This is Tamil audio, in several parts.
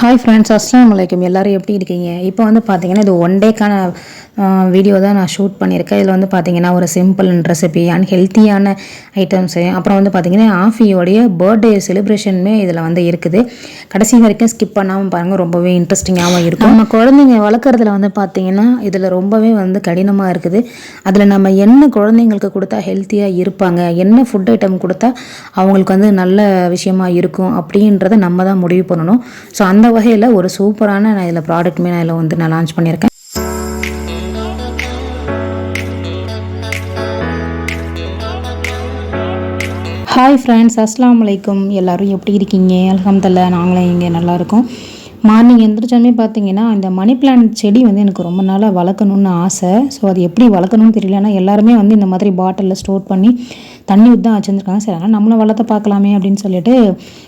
ஹாய் ஃப்ரெண்ட்ஸ் அஸ்லாம் வலைக்கம் எல்லோரும் எப்படி இருக்கீங்க? இப்போ வந்து பார்த்தீங்கன்னா இது ஒன் டேக்கான வீடியோ தான் நான் ஷூட் பண்ணியிருக்கேன். இதில் வந்து பார்த்தீங்கன்னா ஒரு சிம்பிள் ரெசிபி அண்ட் ஹெல்த்தியான ஐட்டம்ஸு அப்புறம் வந்து பார்த்தீங்கன்னா ஆஃபியோடைய பர்த்டே செலிப்ரேஷனுமே இதில் வந்து இருக்குது. கடைசி வரைக்கும் ஸ்கிப் பண்ணாமல் பாருங்கள் ரொம்பவே இன்ட்ரெஸ்டிங்காகவும் இருக்கும். நம்ம குழந்தைங்க வளர்க்குறதுல வந்து பார்த்தீங்கன்னா இதில் ரொம்பவே வந்து கடினமாக இருக்குது. அதில் நம்ம என்ன குழந்தைங்களுக்கு கொடுத்தா ஹெல்த்தியாக இருப்பாங்க என்ன ஃபுட் ஐட்டம் கொடுத்தா அவங்களுக்கு வந்து நல்ல விஷயமா இருக்கும் அப்படின்றத நம்ம தான் முடிவு பண்ணணும். ஸோ அந்த வகையில் ஒரு சூப்பரான நான் இதில் ப்ராடக்ட்டுமே நான் இதில் வந்து நான் லான்ச் பண்ணியிருக்கேன். ஹாய் ஃப்ரெண்ட்ஸ் அஸ்லாம் வலைக்கும். எல்லோரும் எப்படி இருக்கீங்க? அலமதுல்லா நாங்களும் இங்கே நல்லாயிருக்கோம் மார்னிங் எந்திரிச்சோமே பார்த்தீங்கன்னா இந்த மணி பிளான்ட் செடி வந்து எனக்கு ரொம்ப நாளாக வளர்க்கணுன்னு ஆசை. ஸோ அது எப்படி வளர்க்கணும்னு தெரியல ஆனால் எல்லாருமே வந்து இந்த மாதிரி பாட்டிலில் ஸ்டோர் பண்ணி தண்ணி ஊற்றி தான் வச்சுருந்துருக்காங்க. சரி ஆனால் நம்மளும் வளர்த்த பார்க்கலாமே அப்படின்னு சொல்லிட்டு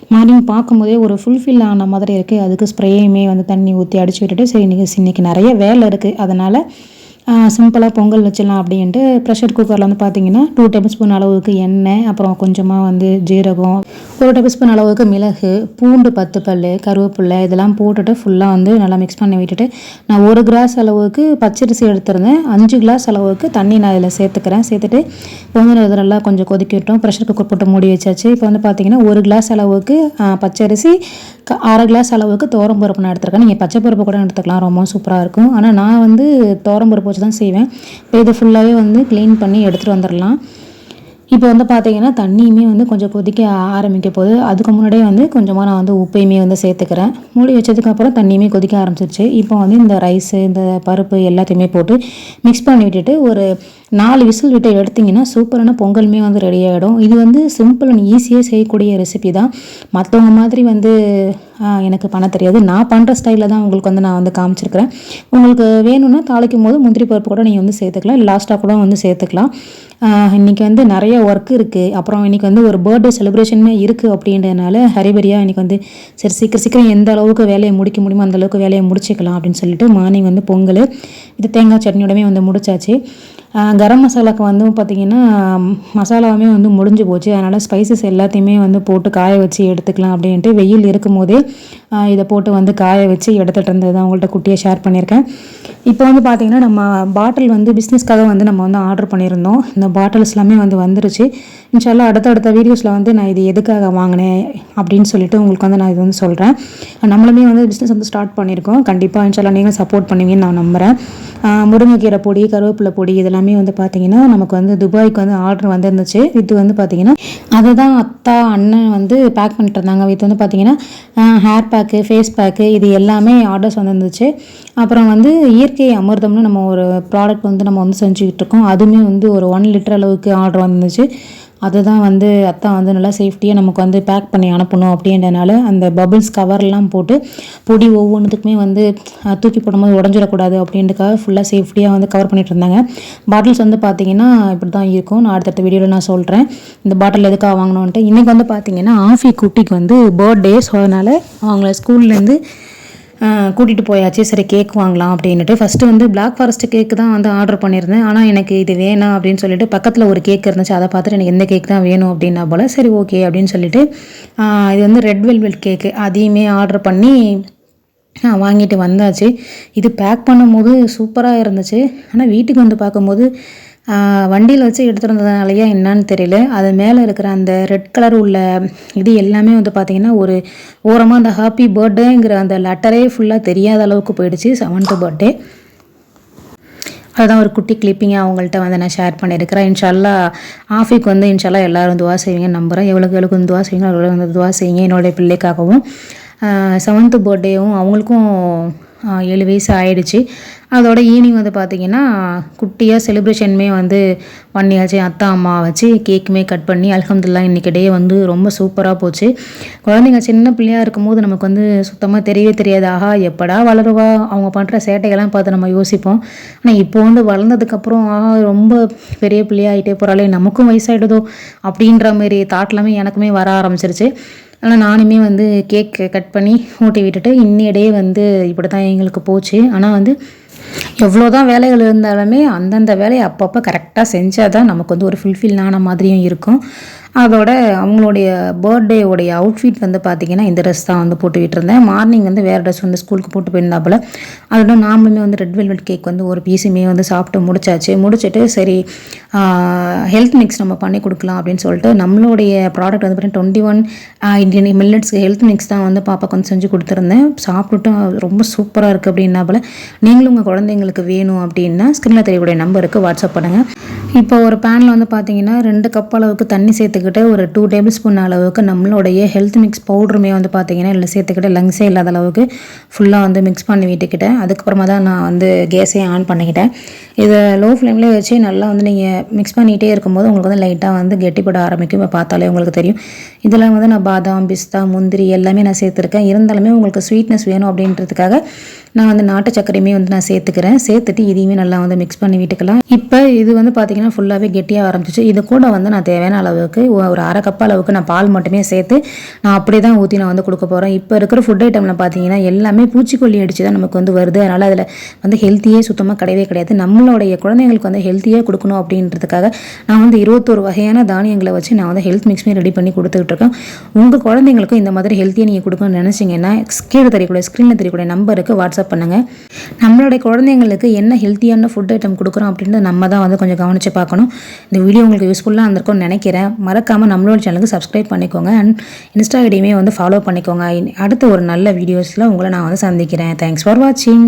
மார்னிங் பார்க்கும்போதே ஒரு ஃபுல்ஃபில் ஆன மாதிரி இருக்குது அதுக்கு ஸ்ப்ரேயுமே வந்து தண்ணி ஊற்றி அடிச்சு விட்டுட்டு சரி இன்றைக்கி இன்றைக்கி நிறைய வேலை இருக்குது அதனால் சிம்பிளாக பொங்கல் வச்சிடலாம் அப்படின்ட்டு ப்ரெஷர் குக்கரில் வந்து பார்த்தீங்கன்னா டூ டேபிள் ஸ்பூன் அளவுக்கு எண்ணெய் அப்புறம் கொஞ்சமாக வந்து ஜீரகம் ஒரு டேபிள் ஸ்பூன் அளவுக்கு மிளகு பூண்டு பத்து பல் கருவேப்பில்லை இதெல்லாம் போட்டுட்டு ஃபுல்லாக வந்து நல்லா மிக்ஸ் பண்ணி விட்டுட்டு நான் ஒரு கிளாஸ் அளவுக்கு பச்சரிசி எடுத்திருந்தேன். அஞ்சு கிளாஸ் அளவுக்கு தண்ணி நான் இதில் சேர்த்துக்கிறேன். சேர்த்துட்டு பொங்கல் இது நல்லா கொஞ்சம் கொதிக்கிட்டோம். ப்ரெஷர் குக்கர் போட்டு மூடி வச்சாச்சு. இப்போ வந்து பார்த்தீங்கன்னா ஒரு கிளாஸ் அளவுக்கு பச்சரிசி அரை கிளாஸ் அளவுக்கு பருப்பு நான் எடுத்துருக்கேன். நீங்கள் பச்சை பருப்பு கூட எடுத்துக்கலாம். ரொம்ப சூப்பராக இருக்கும். ஆனால் நான் வந்து பருப்பு வச்சு தான் செய்வேன். இப்போ இதை ஃபுல்லாகவே வந்து க்ளீன் பண்ணி எடுத்துகிட்டு வந்துடலாம் இப்போ வந்து பார்த்தீங்கன்னா தண்ணியுமே வந்து கொஞ்சம் கொதிக்க ஆரம்பிக்க போது அதுக்கு முன்னாடியே வந்து கொஞ்சமாக நான் வந்து உப்பையுமே வந்து சேர்த்துக்கிறேன். மூடி வச்சதுக்கப்புறம் தண்ணியுமே கொதிக்க ஆரம்பிச்சிருச்சு. இப்போ வந்து இந்த ரைஸு இந்த பருப்பு எல்லாத்தையுமே போட்டு மிக்ஸ் பண்ணி விட்டுட்டு ஒரு நாலு விசில் விட்டு எடுத்திங்கன்னா சூப்பரான பொங்கலுமே வந்து ரெடி ஆகிடும் இது வந்து சிம்பிள் அண்ட் ஈஸியாக செய்யக்கூடிய ரெசிபி தான். மற்றவங்க மாதிரி வந்து எனக்கு பண்ண தெரியாது. நான் பண்ணுற ஸ்டைலில் தான் உங்களுக்கு வந்து நான் வந்து காமிச்சிருக்கிறேன். உங்களுக்கு வேணும்னா தாளிக்கும் போது முந்திரி பருப்பு கூட நீங்கள் வந்து சேர்த்துக்கலாம். லாஸ்ட்டாக கூட வந்து சேர்த்துக்கலாம். இன்றைக்கி வந்து நிறைய ஒர்க் இருக்குது அப்புறம் இன்றைக்கி வந்து ஒரு பர்த்டே செலிப்ரேஷனுமே இருக்குது அப்படின்றதுனால ஹரிபரியாக இன்றைக்கி வந்து சரி சீக்கிரம் சீக்கிரம் எந்த அளவுக்கு வேலையை முடிக்க முடியுமோ அந்த அளவுக்கு வேலையை முடிச்சுக்கலாம் அப்படின்னு சொல்லிட்டு மார்னிங் வந்து பொங்கல் இது தேங்காய் சட்னியோடமே வந்து முடிச்சாச்சு. கரம் மசாலாவுக்கு வந்து பார்த்திங்கன்னா மசாலாவுமே வந்து முடிஞ்சு போச்சு. அதனால் ஸ்பைசஸ் எல்லாத்தையுமே வந்து போட்டு காய வச்சு எடுத்துக்கலாம் அப்படின்ட்டு வெயில் இருக்கும் போதே இதை போட்டு வந்து காய வச்சு எடுத்துகிட்டு இருந்தது தான் உங்கள்கிட்ட குட்டியாக ஷேர் பண்ணியிருக்கேன். இப்போ வந்து பார்த்திங்கன்னா நம்ம பாட்டில் வந்து பிஸ்னஸ்க்காக வந்து நம்ம வந்து ஆர்டர் பண்ணியிருந்தோம். இந்த பாட்டில்ஸ் எல்லாமே வந்து வந்துருச்சு. இன்ஷால்லாம் அடுத்தடுத்த வீடியோஸில் வந்து நான் இது எதுக்காக வாங்கினேன் அப்படின்னு சொல்லிட்டு உங்களுக்கு வந்து நான் இது வந்து சொல்கிறேன் நம்மளுமே வந்து பிஸ்னஸ் வந்து ஸ்டார்ட் பண்ணியிருக்கோம். கண்டிப்பாக இன்ஷால்லாம் நீங்களும் சப்போர்ட் பண்ணுவீங்கன்னு நான் நம்புகிறேன் முருங்கைக்கீரை பொடி கருவேப்பிலை பொடி இதெல்லாம் எல்லாமே வந்து பார்த்திங்கன்னா நமக்கு வந்து துபாய்க்கு வந்து ஆர்டர் வந்துருந்துச்சு. இது வந்து பார்த்திங்கன்னா அதை தான் அத்தா அண்ணன் வந்து பேக் பண்ணிட்டு இருந்தாங்க. இது வந்து பார்த்திங்கன்னா ஹேர் பேக்கு ஃபேஸ் பேக்கு இது எல்லாமே ஆர்டர்ஸ் வந்துருந்துச்சு. அப்புறம் வந்து இயற்கை அமிர்தம்னு நம்ம ஒரு ப்ராடக்ட் வந்து நம்ம வந்து செஞ்சுக்கிட்டு இருக்கோம். அதுவுமே வந்து ஒரு ஒன் லிட்டர் அளவுக்கு ஆர்டர் வந்துருந்துச்சு. அதை தான் வந்து அத்தா வந்து நல்லா சேஃப்டியாக நமக்கு வந்து பேக் பண்ணி அனுப்பணும் அப்படின்றனால அந்த பபிள்ஸ் கவர்லாம் போட்டு பொடி ஒவ்வொன்றுத்துக்குமே வந்து தூக்கி போடும்போது உடஞ்சிடக்கூடாது அப்படின்றக்காக ஃபுல்லாக சேஃப்டியாக வந்து கவர் பண்ணிட்டு இருந்தாங்க. பாட்டில்ஸ் வந்து பார்த்தீங்கன்னா இப்படி தான் இருக்கும். நான் அடுத்தடுத்த வீடியோவில் நான் சொல்கிறேன் இந்த பாட்டில் எதுக்காக வாங்கணுன்ட்டு இன்றைக்கி வந்து பார்த்தீங்கன்னா ஆஃபி குட்டிக்கு வந்து பர்த்டே ஸோ அதனால் அவங்கள ஸ்கூல்லேருந்து கூட்டிகிட்டு போயாச்சு. சரி கேக் வாங்கலாம் அப்படின்ட்டு ஃபஸ்ட்டு வந்து பிளாக் ஃபாரஸ்ட் கேக்கு தான் வந்து ஆர்டர் பண்ணியிருந்தேன் ஆனால் எனக்கு இது வேணாம் அப்படின்னு சொல்லிட்டு பக்கத்தில் ஒரு கேக் இருந்துச்சு. அதை பார்த்துட்டு எனக்கு எந்த கேக் தான் வேணும் அப்படின்னா போல் சரி ஓகே அப்படின்னு சொல்லிட்டு இது வந்து ரெட் வெல்வெட் கேக்கு அதையுமே ஆர்டர் பண்ணி வாங்கிட்டு வந்தாச்சு. இது பேக் பண்ணும்போது சூப்பராக இருந்துச்சு. ஆனால் வீட்டுக்கு வந்து பார்க்கும்போது வண்டியில் வச்சு எடுத்துகிட்டு வந்ததுனாலயா என்னான்னு தெரியல. அது மேலே இருக்கிற அந்த ரெட் கலர் உள்ள இது எல்லாமே வந்து பார்த்திங்கன்னா ஒரு ஓரமாக அந்த ஹாப்பி பர்த்டேங்கிற அந்த லெட்டரே ஃபுல்லாக தெரியாத அளவுக்கு போயிடுச்சு செவன்த்து பர்த்டே அதுதான் ஒரு குட்டி கிளிப்பிங்காக அவங்கள்ட்ட வந்து நான் ஷேர் பண்ணியிருக்கிறேன். இன்ஷால்லா ஆஃபிக்கு வந்து இன்ஷால்லா எல்லோரும் துவா செய்வீங்கன்னு நம்புகிறேன் எவ்வளோக்கு எவ்வளோக்கு வந்து துவா செய்வீங்க அவ்வளோ வந்து துவா செய்யுங்க என்னுடைய பிள்ளைக்காகவும். செவன்த்து பர்த்டேவும் அவங்களுக்கும் ஏழு வயசு ஆயிடுச்சு. அதோட ஈவினிங் வந்து பார்த்திங்கன்னா குட்டியாக செலிப்ரேஷனுமே வந்து பண்ணியாச்சு. அத்தா அம்மா வச்சு கேக்குமே கட் பண்ணி அலகம்துல்லா இன்றைக்கி டே வந்து ரொம்ப சூப்பராக போச்சு. குழந்தைங்க சின்ன பிள்ளையாக இருக்கும்போது நமக்கு வந்து சுத்தமாக தெரியவே தெரியாது. ஆஹா எப்படா வளருவா? அவங்க பண்ணுற சேட்டைகள்லாம் பார்த்து நம்ம யோசிப்போம். ஆனால் இப்போ வந்து வளர்ந்ததுக்கப்புறம் ஆஹா ரொம்ப பெரிய பிள்ளையாகிட்டே போகிறாளே நமக்கும் வயசாகிடுதோ அப்படின்ற மாதிரி தாட்லாமே எனக்குமே வர ஆரம்பிச்சிருச்சு. ஆனால் நானுமே வந்து கேக் கட் பண்ணி ஊட்டி விட்டுட்டு இன்னையடையே வந்து இப்படி தான் எங்களுக்கு போச்சு. ஆனால் வந்து எவ்வளோ தான் வேலைகள் இருந்தாலுமே அந்தந்த வேலையை அப்பப்போ கரெக்டாக செஞ்சால் தான் நமக்கு வந்து ஒரு ஃபுல்ஃபில் ஆன மாதிரியும் இருக்கும். அதோட அவங்களுடைய பர்த்டேவுடைய அவுட்ஃபிட் வந்து பார்த்திங்கன்னா இந்த ட்ரெஸ் தான் வந்து போட்டு விட்டுருந்தேன் மார்னிங் வந்து வேறு ட்ரெஸ் வந்து ஸ்கூலுக்கு போட்டு போயிருந்தாப்புல. அதோட நாமளுமே வந்து ரெட் வெல்வெட் கேக் வந்து ஒரு பீஸுமே வந்து சாப்பிட்டு முடிச்சாச்சு. முடிச்சுட்டு சரி ஹெல்த் மிக்ஸ் நம்ம பண்ணி கொடுக்கலாம் அப்படின்னு சொல்லிட்டு நம்மளுடைய ப்ராடக்ட் வந்து பார்த்தீங்கன்னா டுவெண்ட்டி ஒன் இண்டியன் மில்லட்ஸ்க்கு ஹெல்த் மிக்ஸ் தான் வந்து பாப்பா கொஞ்சம் செஞ்சு கொடுத்துருந்தேன். சாப்பிட்டுட்டு ரொம்ப சூப்பராக இருக்குது அப்படின்னா நீங்களும் உங்கள் குழந்தைங்களுக்கு வேணும் அப்படின்னா ஸ்க்ரீனில் தெரியக்கூடிய நம்பருக்கு வாட்ஸ்அப் பண்ணுங்கள் இப்போ ஒரு பேனில் வந்து பார்த்தீங்கன்னா ரெண்டு கப் அளவுக்கு தண்ணி சேர்த்துக்கிட்டு ஒரு டூ டேபிள் ஸ்பூன் அளவுக்கு நம்மளுடைய ஹெல்த் மிக்ஸ் பவுடருமே வந்து பார்த்தீங்கன்னா இல்லை சேர்த்துக்கிட்டு லங்ஸே இல்லாத அளவுக்கு ஃபுல்லாக வந்து மிக்ஸ் பண்ணி விட்டுக்கிட்டேன். அதுக்கப்புறமா தான் நான் வந்து கேஸே ஆன் பண்ணிக்கிட்டேன். இதை லோ ஃப்ளேம்லேயே வச்சு நல்லா வந்து நீங்கள் மிக்ஸ் பண்ணிகிட்டே இருக்கும்போது உங்களுக்கு வந்து லைட்டாக வந்து கெட்டிப்பட ஆரம்பிக்கும். இப்போ பார்த்தாலே உங்களுக்கு தெரியும். இதெல்லாம் வந்து நான் பாதாம் பிஸ்தா முந்திரி எல்லாமே நான் சேர்த்துருக்கேன். இருந்தாலுமே உங்களுக்கு ஸ்வீட்னஸ் வேணும் அப்படின்றதுக்காக நான் வந்து நாட்டு சர்க்கரையுமே வந்து நான் சேர்த்துக்கிறேன். சேர்த்துட்டு இதையுமே நல்லா வந்து மிக்ஸ் பண்ணி விட்டுக்கலாம். இப்போ இது வந்து பார்த்திங்கன்னா ஃபுல்லாகவே கெட்டியாக ஆரம்பிச்சிச்சு. இது கூட வந்து நான் தேவையான அளவுக்கு ஒரு அரை கப் அளவுக்கு நான் பால் மட்டுமே சேர்த்து நான் அப்படியே தான் ஊற்றி நான் வந்து கொடுக்க போகிறேன் இப்போ இருக்கிற ஃபுட் ஐட்டமில் பார்த்தீங்கன்னா எல்லாமே பூச்சிக்கொல்லி அடித்து தான் நமக்கு வந்து வருது. அதனால் அதில் வந்து ஹெல்த்தியே சுத்தமாக கிடையவே கிடையாது. நம்மளுடைய குழந்தைங்களுக்கு வந்து ஹெல்த்தியாக கொடுக்கணும் அப்படின்றதுக்காக நான் வந்து இருபத்தொரு வகையான தானியங்களை வச்சு நான் வந்து ஹெல்த் மிக்ஸ்மே ரெடி பண்ணி கொடுத்துட்ருக்கேன் உங்கள் குழந்தைங்களுக்கும் இந்த மாதிரி ஹெல்த்தியாக நீங்கள் கொடுக்கணும்னு நினச்சிங்கன்னா கீழே தெரியக்கூடிய ஸ்க்ரீனில் தெரியக்கூடிய நம்பருக்கு வாட்ஸ்அப் பண்ணுங்கள் நம்மளுடைய குழந்தைங்களுக்கு என்ன ஹெல்த்தியான ஃபுட் ஐட்டம் கொடுக்குறோம் அப்படின்றத நம்ம தான் வந்து கொஞ்சம் கவனித்து பார்க்கணும். இந்த வீடியோ உங்களுக்கு யூஸ்ஃபுல்லாக இருந்திருக்கும்னு நினைக்கிறேன். மறக்காமல் நம்மளோட சேனலுக்கு சப்ஸ்கிரைப் பண்ணிக்கோங்க. அண்ட் இன்ஸ்டா ஐடியுமே வந்து ஃபாலோ பண்ணிக்கோங்க. அடுத்த ஒரு நல்ல வீடியோஸில் உங்களை நான் வந்து சந்திக்கிறேன். தேங்க்ஸ் ஃபார் வாட்சிங்